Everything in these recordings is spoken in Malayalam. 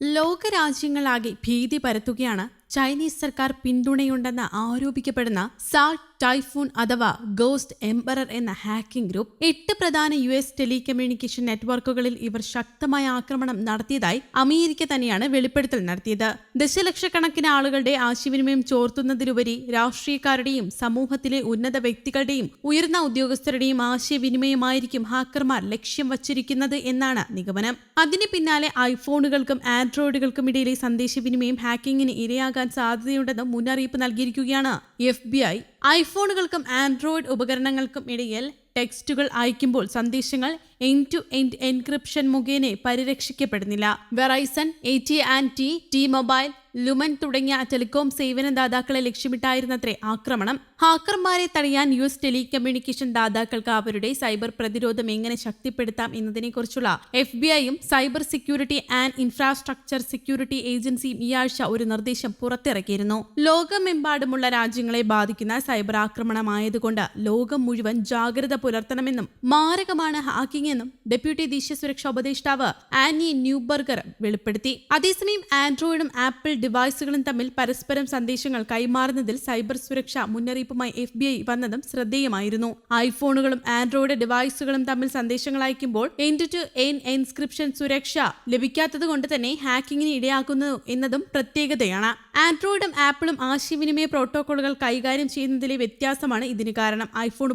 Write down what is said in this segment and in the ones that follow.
ലോകരാജ്യങ്ങളാകെ ഭീതി പരത്തുകയാണ് ചൈനീസ് സർക്കാർ പിന്തുണയുണ്ടെന്ന് ആരോപിക്കപ്പെടുന്ന സാൾ ടൈഫൂൺ അഥവാ ഗോസ്റ്റ് എംബറർ എന്ന ഹാക്കിംഗ് ഗ്രൂപ്പ് എട്ട് പ്രധാന യു എസ് ടെലികമ്മ്യൂണിക്കേഷൻ നെറ്റ്വർക്കുകളിൽ ഇവർ ശക്തമായ ആക്രമണം നടത്തിയതായി അമേരിക്ക തന്നെയാണ് വെളിപ്പെടുത്തൽ നടത്തിയത്. ദശലക്ഷക്കണക്കിന് ആളുകളുടെ ആശയവിനിമയം ചോർത്തുന്നതിലുപരി രാഷ്ട്രീയക്കാരുടെയും സമൂഹത്തിലെ ഉന്നത വ്യക്തികളുടെയും ഉയർന്ന ഉദ്യോഗസ്ഥരുടെയും ആശയവിനിമയമായിരിക്കും ഹാക്കർമാർ ലക്ഷ്യം വച്ചിരിക്കുന്നത് എന്നാണ് നിഗമനം. അതിന് പിന്നാലെ ഐഫോണുകൾക്കും ആൻഡ്രോയിഡുകൾക്കും ഇടയിലെ സന്ദേശവിനിമയം ഹാക്കിങ്ങിന് ഇരയാകാൻ സാധ്യതയുണ്ടെന്ന് മുന്നറിയിപ്പ് നൽകിയിരിക്കുകയാണ്. എഫ് ബി ഐ ഐഫോണുകൾക്കും ആൻഡ്രോയിഡ് ഉപകരണങ്ങൾക്കും ഇടയിൽ ടെക്സ്റ്റുകൾ അയക്കുമ്പോൾ സന്ദേശങ്ങൾ എൻഡ് ടു എൻഡ് എൻക്രിപ്ഷൻ മുഖേന പരിരക്ഷിക്കപ്പെടുന്നില്ല. Verizon A T and T T mobile Lumen തുടങ്ങിയ ടെലികോം സേവനദാതാക്കളെ ലക്ഷ്യമിട്ടായിരുന്നത്രേ ആക്രമണം. ഹാക്കർമാരെ തടയാൻ യു എസ് ടെലികമ്മ്യൂണിക്കേഷൻ ദാതാക്കൾക്ക് അവരുടെ സൈബർ പ്രതിരോധം എങ്ങനെ ശക്തിപ്പെടുത്താം എന്നതിനെക്കുറിച്ചുള്ള എഫ് ബി ഐയും cyber security and infrastructure security ഏജൻസിയും ഈ ആഴ്ച ഒരു നിർദ്ദേശം പുറത്തിറക്കിയിരുന്നു. ലോകമെമ്പാടുമുള്ള രാജ്യങ്ങളെ ബാധിക്കുന്ന സൈബർ ആക്രമണമായതുകൊണ്ട് ലോകം മുഴുവൻ ജാഗ്രത പുലർത്തണമെന്നും മാരകമാണ് ഹാക്കിംഗ് എന്നും ഡെപ്യൂട്ടി ദേശീയ സുരക്ഷാ ഉപദേഷ്ടാവ് ആനി ന്യൂബർഗർ വെളിപ്പെടുത്തി. അതേസമയം ആൻഡ്രോയിഡും ആപ്പിൾ ഡിവൈസുകളും തമ്മിൽ പരസ്പരം സന്ദേശങ്ങൾ കൈമാറുന്നതിൽ സൈബർ സുരക്ഷ മുന്നറിയിപ്പുമായി എഫ് ബി ഐ വന്നതും ശ്രദ്ധേയമായിരുന്നു. ഐഫോണുകളും ആൻഡ്രോയിഡ് ഡിവൈസുകളും തമ്മിൽ സന്ദേശങ്ങൾ അയക്കുമ്പോൾ എൻ ടു എൻ എൻസ്ക്രിപ്ഷൻ സുരക്ഷ ലഭിക്കാത്തത് കൊണ്ട് തന്നെ ഹാക്കിങ്ങിന് ഇടയാക്കുന്നു എന്നതും പ്രത്യേകതയാണ്. ആൻഡ്രോയിഡും ആപ്പിളും ആശയവിനിമയ പ്രോട്ടോക്കോളുകൾ കൈകാര്യം ചെയ്യുന്നതിലെ വ്യത്യാസമാണ് ഇതിന് കാരണം. ഐഫോൺ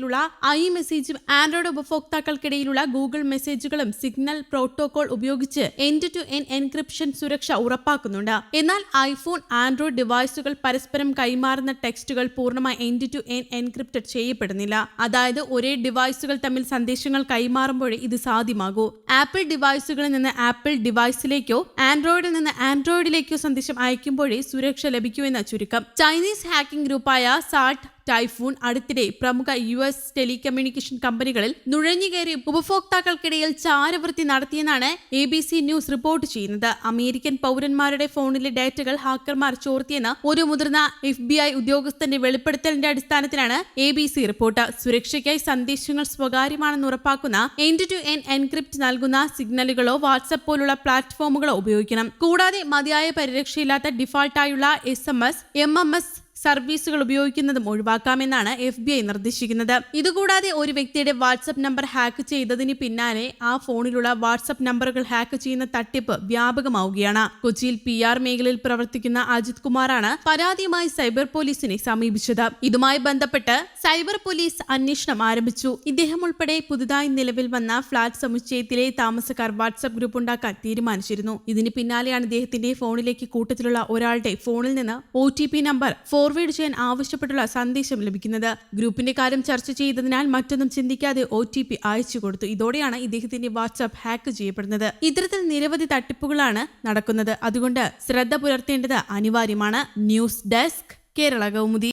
ഉപഭോക്താക്കൾക്കിടയിലുള്ള ഐ മെസ്സേജും ആൻഡ്രോയിഡ് ഉപഭോക്താക്കൾക്കിടയിലുള്ള ഗൂഗിൾ മെസ്സേജുകളും സിഗ്നൽ പ്രോട്ടോകോൾ ഉപയോഗിച്ച് എൻഡ് ടു എൻ എൻക്രിപ്ഷൻ സുരക്ഷ ഉറപ്പാക്കുന്നുണ്ട്. എന്നാൽ ഐഫോൺ ആൻഡ്രോയിഡ് ഡിവൈസുകൾ പരസ്പരം കൈമാറുന്ന ടെക്സ്റ്റുകൾ പൂർണമായി എൻഡ് ടു എൻ എൻക്രിപ്റ്റഡ് ചെയ്യപ്പെടുന്നില്ല. അതായത് ഒരേ ഡിവൈസുകൾ തമ്മിൽ സന്ദേശങ്ങൾ കൈമാറുമ്പോഴേ ഇത് സാധ്യമാകൂ. ആപ്പിൾ ഡിവൈസുകളിൽ നിന്ന് ആപ്പിൾ ഡിവൈസിലേക്കോ ആൻഡ്രോയിഡിൽ നിന്ന് ആൻഡ്രോയിഡിലേക്കോ സന്ദേശം അയക്കുമ്പോഴേ സുരക്ഷ ലഭിക്കൂ എന്ന ചുരുക്കം. ചൈനീസ് ഹാക്കിംഗ് ഗ്രൂപ്പായ സാൾട്ട് ടൈഫൂൺ അടുത്തിടെ പ്രമുഖ യു എസ് ടെലികമ്മ്യൂണിക്കേഷൻ കമ്പനികളിൽ നുഴഞ്ഞുകയറി ഉപഭോക്താക്കൾക്കിടയിൽ ചാരവൃത്തി നടത്തിയെന്നാണ് A B C news report ചെയ്യുന്നത്. അമേരിക്കൻ പൗരന്മാരുടെ ഫോണിലെ ഡാറ്റകൾ ഹാക്കർമാർ ചോർത്തിയെന്ന് ഒരു മുതിർന്ന എഫ് ബി ഐ ഉദ്യോഗസ്ഥന്റെ വെളിപ്പെടുത്തലിന്റെ അടിസ്ഥാനത്തിലാണ് എ ബി സി റിപ്പോർട്ട്. സുരക്ഷയ്ക്കായി സന്ദേശങ്ങൾ സ്വകാര്യമാണെന്ന് ഉറപ്പാക്കുന്ന എൻഡ് ടു എൻ എൻക്രിപ്റ്റ് നൽകുന്ന സിഗ്നലുകളോ വാട്സ്ആപ്പ് പോലുള്ള പ്ലാറ്റ്ഫോമുകളോ ഉപയോഗിക്കണം. കൂടാതെ മതിയായ പരിരക്ഷയില്ലാത്ത ഡിഫാൾട്ടായുള്ള S M S M M S സർവീസുകൾ ഉപയോഗിക്കുന്നതും ഒഴിവാക്കാമെന്നാണ് എഫ് ബി ഐ നിർദ്ദേശിക്കുന്നത്. ഇതുകൂടാതെ ഒരു വ്യക്തിയുടെ വാട്സപ്പ് നമ്പർ ഹാക്ക് ചെയ്തതിന് പിന്നാലെ ആ ഫോണിലുള്ള വാട്സപ്പ് നമ്പറുകൾ ഹാക്ക് ചെയ്യുന്ന തട്ടിപ്പ് വ്യാപകമാവുകയാണ്. കൊച്ചിയിൽ പി ആർ മേഖലയിൽ പ്രവർത്തിക്കുന്ന അജിത് കുമാറാണ് പരാതിയുമായി സൈബർ പോലീസിനെ സമീപിച്ചത്. ഇതുമായി ബന്ധപ്പെട്ട് സൈബർ പോലീസ് അന്വേഷണം ആരംഭിച്ചു. ഇദ്ദേഹം ഉൾപ്പെടെ പുതുതായി നിലവിൽ വന്ന ഫ്ളാറ്റ് സമുച്ചയത്തിലെ താമസക്കാർ വാട്സപ്പ് ഗ്രൂപ്പ് ഉണ്ടാക്കാൻ തീരുമാനിച്ചിരുന്നു. ഇതിന് പിന്നാലെയാണ് ഇദ്ദേഹത്തിന്റെ ഫോണിലേക്ക് കൂട്ടത്തിലുള്ള ഒരാളുടെ ഫോണിൽ നിന്ന് ഒ നമ്പർ ഫോർവേഡ് ചെയ്യാൻ ആവശ്യപ്പെട്ടുള്ള സന്ദേശം ലഭിക്കുന്നത്. ഗ്രൂപ്പിന്റെ കാര്യം ചർച്ച ചെയ്തതിനാൽ മറ്റൊന്നും ചിന്തിക്കാതെ ഒ ടി പി അയച്ചു കൊടുത്തു. ഇതോടെയാണ് ഇദ്ദേഹത്തിന്റെ വാട്സ്ആപ്പ് ഹാക്ക് ചെയ്യപ്പെടുന്നത്. ഇത്തരത്തിൽ നിരവധി തട്ടിപ്പുകളാണ് നടക്കുന്നത്. അതുകൊണ്ട് ശ്രദ്ധ പുലർത്തേണ്ടത് അനിവാര്യമാണ്. News desk Kerala Kaumudi.